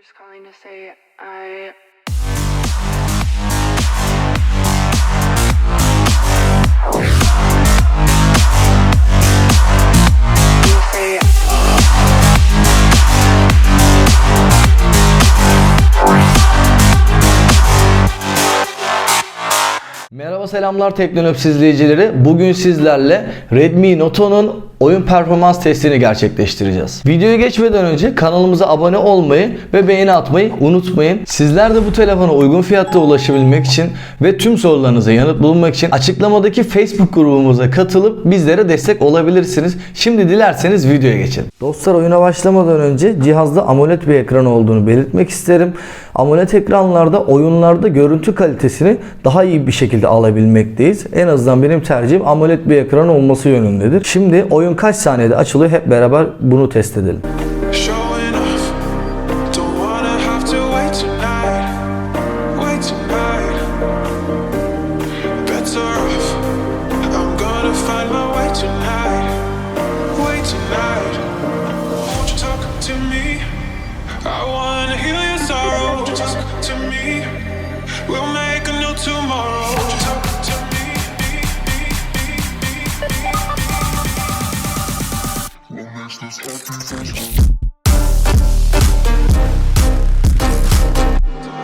just calling to say I Merhaba selamlar Teknonöps izleyicileri. Bugün sizlerle Redmi Note'un oyun performans testini gerçekleştireceğiz. Videoya geçmeden önce kanalımıza abone olmayı ve beğeni atmayı unutmayın. Sizler de bu telefona uygun fiyatta ulaşabilmek için ve tüm sorularınıza yanıt bulmak için açıklamadaki Facebook grubumuza katılıp bizlere destek olabilirsiniz. Şimdi dilerseniz videoya geçelim. Dostlar oyuna başlamadan önce cihazda AMOLED bir ekran olduğunu belirtmek isterim. AMOLED ekranlarda oyunlarda görüntü kalitesini daha iyi bir şekilde alabilmekteyiz. En azından benim tercihim AMOLED bir ekran olması yönündedir. Şimdi oyun kaç saniyede açılıyor hep beraber bunu test edelim.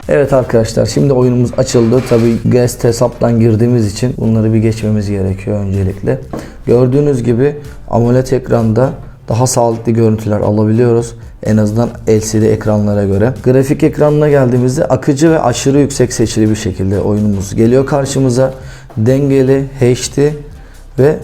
Evet arkadaşlar şimdi oyunumuz açıldı. Tabi guest hesaptan girdiğimiz için bunları bir geçmemiz gerekiyor öncelikle. Gördüğünüz gibi AMOLED ekranda daha sağlıklı görüntüler alabiliyoruz. En azından LCD ekranlara göre. Grafik ekranına geldiğimizde akıcı ve aşırı yüksek seçili bir şekilde oyunumuz geliyor karşımıza. Dengeli, HD ve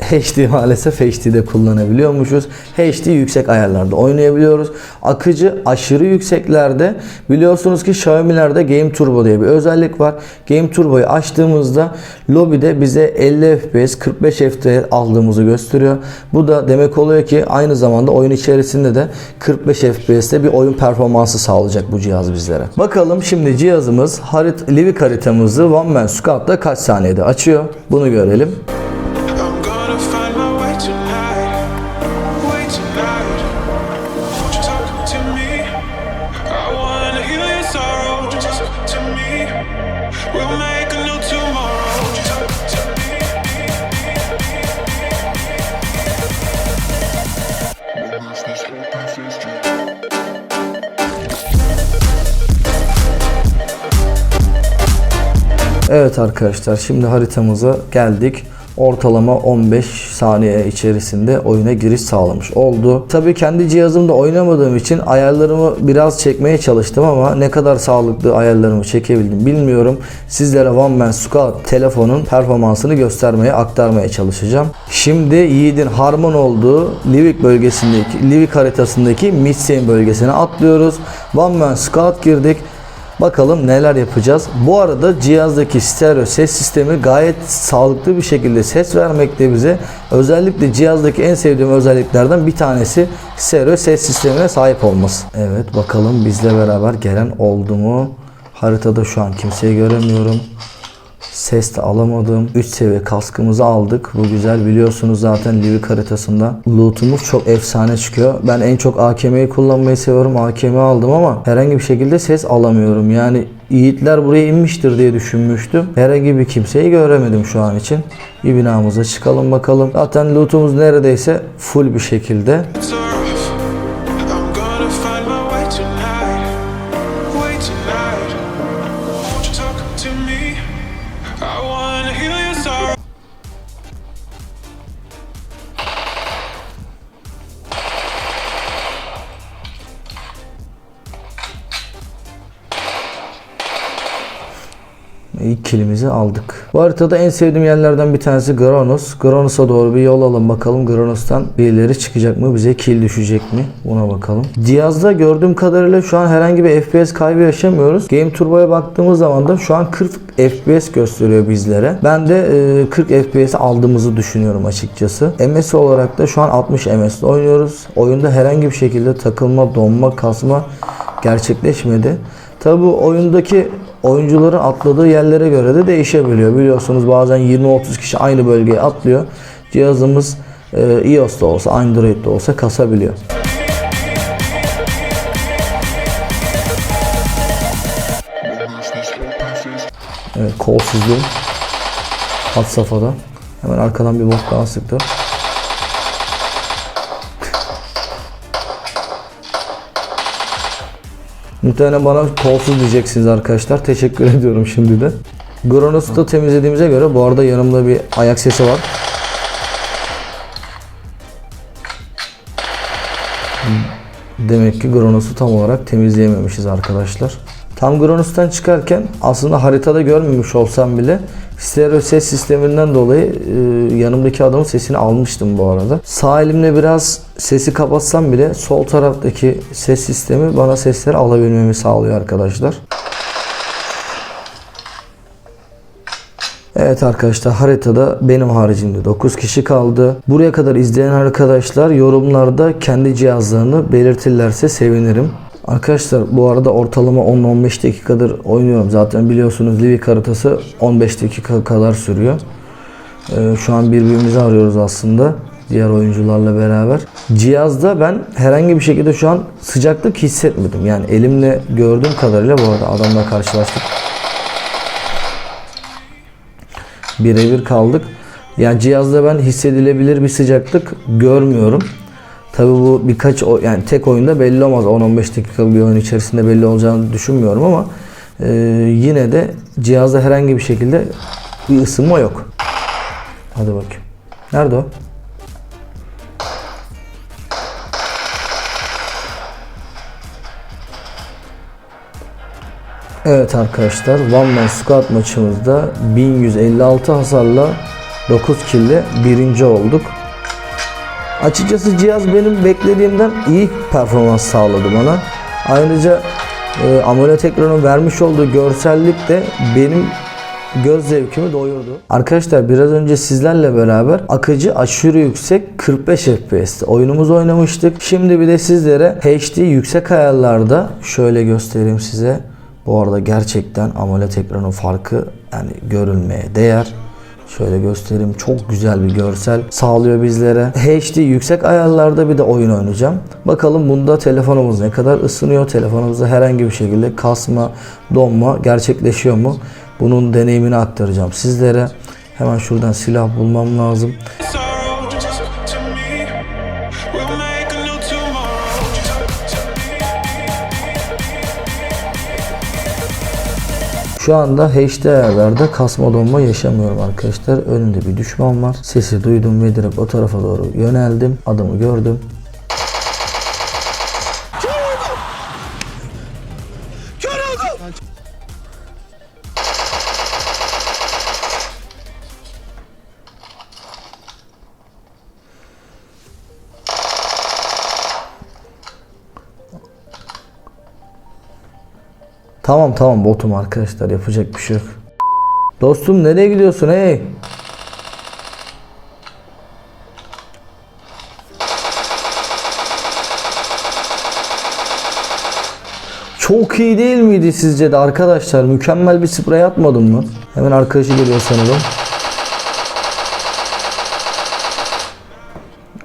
HD maalesef HD'de kullanabiliyormuşuz. HD yüksek ayarlarda oynayabiliyoruz. Akıcı aşırı yükseklerde biliyorsunuz ki Xiaomi'lerde Game Turbo diye bir özellik var. Game Turbo'yu açtığımızda lobide bize 50 FPS 45 FPS aldığımızı gösteriyor. Bu da demek oluyor ki aynı zamanda oyun içerisinde de 45 FPS'te bir oyun performansı sağlayacak bu cihaz bizlere. Bakalım şimdi cihazımız harit Livik haritamızı One Man Scout'ta kaç saniyede açıyor? Bunu görelim. Evet arkadaşlar şimdi haritamıza geldik. Ortalama 15 saniye içerisinde oyuna giriş sağlamış oldu. Tabii kendi cihazımda oynamadığım için ayarlarımı biraz çekmeye çalıştım ama ne kadar sağlıklı ayarlarımı çekebildim bilmiyorum. Sizlere One Man Scout telefonun performansını göstermeye, aktarmaya çalışacağım. Şimdi Yiğit'in harman olduğu Livik bölgesindeki, Livik haritasındaki Midsein bölgesine atlıyoruz. One Man Scout girdik. Bakalım neler yapacağız. Bu arada cihazdaki stereo ses sistemi gayet sağlıklı bir şekilde ses vermekte bize. Özellikle cihazdaki en sevdiğim özelliklerden bir tanesi stereo ses sistemine sahip olması. Evet bakalım bizle beraber gelen oldu mu? Haritada şu an kimseyi göremiyorum. Ses de alamadım. 3 seviye kaskımızı aldık. Bu güzel biliyorsunuz zaten Livik haritasında. Loot'umuz çok efsane çıkıyor. Ben en çok AKM'yi kullanmayı seviyorum. AKM aldım ama herhangi bir şekilde ses alamıyorum. Yani Yiğitler buraya inmiştir diye düşünmüştüm. Herhangi bir kimseyi göremedim şu an için. Bir binamıza çıkalım bakalım. Zaten loot'umuz neredeyse full bir şekilde. It's İlk kilimizi aldık. Bu haritada en sevdiğim yerlerden bir tanesi Granos. Granos'a doğru bir yol alalım bakalım. Granos'tan birileri çıkacak mı? Bize kill düşecek mi? Buna bakalım. Cihazda gördüğüm kadarıyla şu an herhangi bir FPS kaybı yaşamıyoruz. Game Turbo'ya baktığımız zaman da şu an 40 FPS gösteriyor bizlere. Ben de e, 40 FPS aldığımızı düşünüyorum açıkçası. MS olarak da şu an 60 MS'de oynuyoruz. Oyunda herhangi bir şekilde takılma, donma, kasma gerçekleşmedi. Tabi bu oyundaki oyuncuların atladığı yerlere göre de değişebiliyor. Biliyorsunuz bazen 20-30 kişi aynı bölgeye atlıyor. Cihazımız e, iOS'ta olsa, Android Android'de olsa kasabiliyor. Evet, kolsuzluğu hat safhada. Hemen arkadan bir bok daha sıktı. Muhtemelen bana kolsuz diyeceksiniz arkadaşlar. Teşekkür ediyorum şimdi de. Kronos'u da temizlediğimize göre bu arada yanımda bir ayak sesi var. Demek ki Kronos'u tam olarak temizleyememişiz arkadaşlar. Tam Kronos'tan çıkarken aslında haritada görmemiş olsam bile stereo ses sisteminden dolayı e, yanımdaki adamın sesini almıştım bu arada. Sağ elimle biraz sesi kapatsam bile sol taraftaki ses sistemi bana sesleri alabilmemi sağlıyor arkadaşlar. Evet arkadaşlar haritada benim haricimde 9 kişi kaldı. Buraya kadar izleyen arkadaşlar yorumlarda kendi cihazlarını belirtirlerse sevinirim. Arkadaşlar bu arada ortalama 10-15 dakikadır oynuyorum. Zaten biliyorsunuz Livik haritası 15 dakika kadar sürüyor. Ee, şu an birbirimizi arıyoruz aslında diğer oyuncularla beraber. Cihazda ben herhangi bir şekilde şu an sıcaklık hissetmedim. Yani elimle gördüğüm kadarıyla bu arada adamla karşılaştık. birebir kaldık. Yani cihazda ben hissedilebilir bir sıcaklık görmüyorum. Tabi bu birkaç yani tek oyunda belli olmaz. 10-15 dakikalık bir oyun içerisinde belli olacağını düşünmüyorum ama e, yine de cihazda herhangi bir şekilde bir ısınma yok. Hadi bakayım. Nerede o? Evet arkadaşlar One Man Squad maçımızda 1156 hasarla 9 kille birinci olduk. Açıkçası cihaz benim beklediğimden iyi performans sağladı bana. Ayrıca e, AMOLED ekranın vermiş olduğu görsellik de benim göz zevkimi doyurdu. Arkadaşlar biraz önce sizlerle beraber akıcı aşırı yüksek 45 FPS'te oyunumuzu oynamıştık. Şimdi bir de sizlere HD yüksek ayarlarda şöyle göstereyim size. Bu arada gerçekten AMOLED ekranın farkı yani görülmeye değer. Şöyle göstereyim. Çok güzel bir görsel sağlıyor bizlere. HD yüksek ayarlarda bir de oyun oynayacağım. Bakalım bunda telefonumuz ne kadar ısınıyor? Telefonumuzda herhangi bir şekilde kasma, donma gerçekleşiyor mu? Bunun deneyimini aktaracağım sizlere. Hemen şuradan silah bulmam lazım. Şu anda HD ayarlarda kasma donma yaşamıyorum arkadaşlar. Önümde bir düşman var. Sesi duydum ve direkt o tarafa doğru yöneldim. Adamı gördüm. Tamam tamam botum arkadaşlar yapacak bir şey yok. Dostum nereye gidiyorsun hey? Çok iyi değil miydi sizce de arkadaşlar? Mükemmel bir sprey atmadım mı? Hemen arkadaşı geliyor sanırım.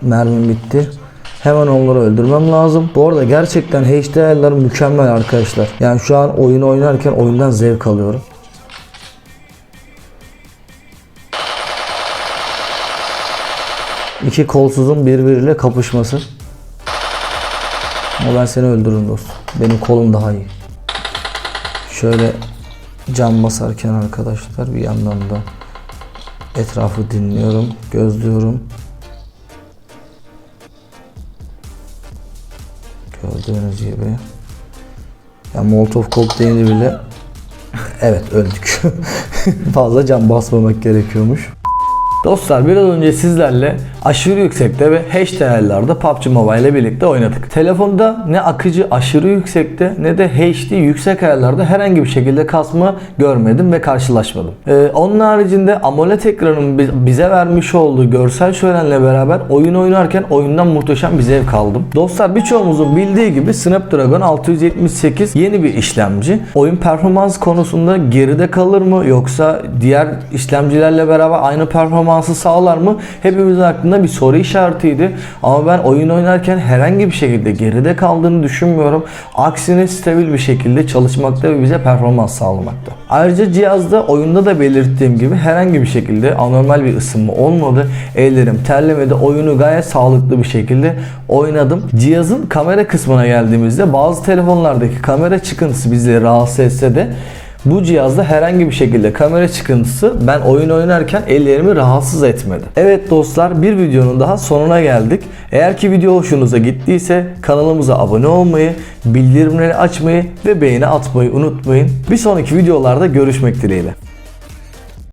Mermim bitti. Hemen onları öldürmem lazım. Bu arada gerçekten HD ayarları mükemmel arkadaşlar. Yani şu an oyunu oynarken oyundan zevk alıyorum. İki kolsuzun birbiriyle kapışması. Ama ben seni öldürürüm dostum. Benim kolum daha iyi. Şöyle cam basarken arkadaşlar bir yandan da etrafı dinliyorum, gözlüyorum. Gördüğünüz gibi. Ya Molotov kokteylini bile evet öldük. Fazla can basmamak gerekiyormuş. Dostlar biraz önce sizlerle aşırı yüksekte ve HD ayarlarda PUBG Mobile ile birlikte oynadık. Telefonda ne akıcı aşırı yüksekte ne de HD yüksek ayarlarda herhangi bir şekilde kasma görmedim ve karşılaşmadım. Ee, onun haricinde AMOLED ekranın bi- bize vermiş olduğu görsel şölenle beraber oyun oynarken oyundan muhteşem bir zevk aldım. Dostlar birçoğumuzun bildiği gibi Snapdragon 678 yeni bir işlemci. Oyun performans konusunda geride kalır mı yoksa diğer işlemcilerle beraber aynı performansı sağlar mı? Hepimizin aklında aklımda bir soru işaretiydi. Ama ben oyun oynarken herhangi bir şekilde geride kaldığını düşünmüyorum. Aksine stabil bir şekilde çalışmakta ve bize performans sağlamakta. Ayrıca cihazda oyunda da belirttiğim gibi herhangi bir şekilde anormal bir ısınma olmadı. Ellerim terlemedi. Oyunu gayet sağlıklı bir şekilde oynadım. Cihazın kamera kısmına geldiğimizde bazı telefonlardaki kamera çıkıntısı bizleri rahatsız etse de bu cihazda herhangi bir şekilde kamera çıkıntısı ben oyun oynarken ellerimi rahatsız etmedi. Evet dostlar bir videonun daha sonuna geldik. Eğer ki video hoşunuza gittiyse kanalımıza abone olmayı, bildirimleri açmayı ve beğeni atmayı unutmayın. Bir sonraki videolarda görüşmek dileğiyle.